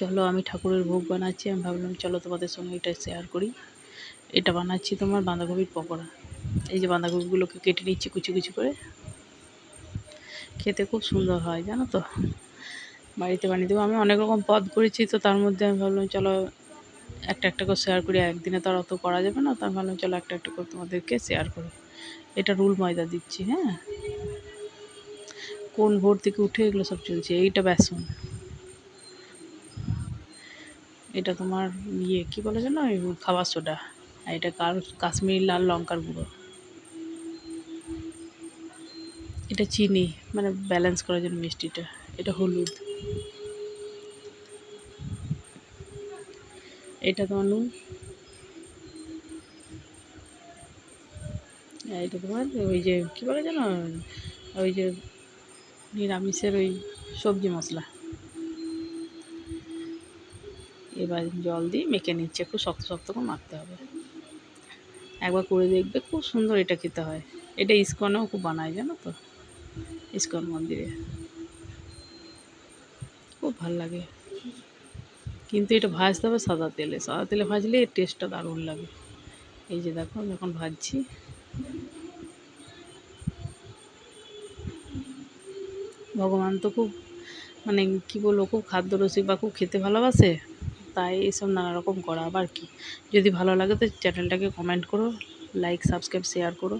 চলো আমি ঠাকুরের ভোগ বানাচ্ছি। আমি ভাবলাম, চলো তোমাদের সঙ্গে এটা শেয়ার করি। এটা বানাচ্ছি তোমার বাঁধাকপির পকোড়া। এই যে বাঁধাকপিগুলোকে কেটে নিচ্ছি কুচি কুচি করে। খেতে খুব সুন্দর হয়, জানো তো? বাড়িতে বানিয়ে দেবো। আমি অনেক রকম পদ করেছি, তো তার মধ্যে আমি ভাবলাম, চলো একটা একটা করে শেয়ার করি। একদিনে তো আর অত করা যাবে না, তো আমি ভাবলাম, চলো একটা একটা করে তোমাদেরকে শেয়ার করি। এটা রুল ময়দা দিচ্ছি হ্যাঁ? কোন ভোর থেকে উঠে এগুলো সব চলছে। এইটা বেসন। এটা তোমার ইয়ে কী বলে যেন খাবার সোডা। আর এটা কার, কাশ্মীরি লাল লঙ্কার গুঁড়ো। এটা চিনি মানে ব্যালেন্স করার জন্য মিষ্টিটা। এটা হলুদ। এটা তোমার নুন। এটা তোমার ওই যে, কী বলে যেন, ওই যে নিরামিষের ওই সবজি মশলা। এবার জল দিয়ে মেখে নিচ্ছে। একটু শক্ত শক্ত করে মাখতে হবে। একবার করে দেখবে খুব সুন্দর এটা খেতে হয়। এটা ইস্কনেও খুব বানায়, জানো তো? ইস্কন মন্দিরে। খুব ভালো লাগে। কিন্তু এটা ভাজতে হবে সাদা তেলে। সাদা তেলে ভাজলে এর টেস্টটা দারুণ লাগে। এই যে দেখো এখন ভাজছি। ভগবান তো খুব মানে কী বলব, খুব খাদ্যরসিক বা খুব খেতে ভালোবাসে। তাই এসব নানারকম করা আবার কি? যদি ভালো লাগে তো চ্যানেলটাকে কমেন্ট করো লাইক সাবস্ক্রাইব শেয়ার করো।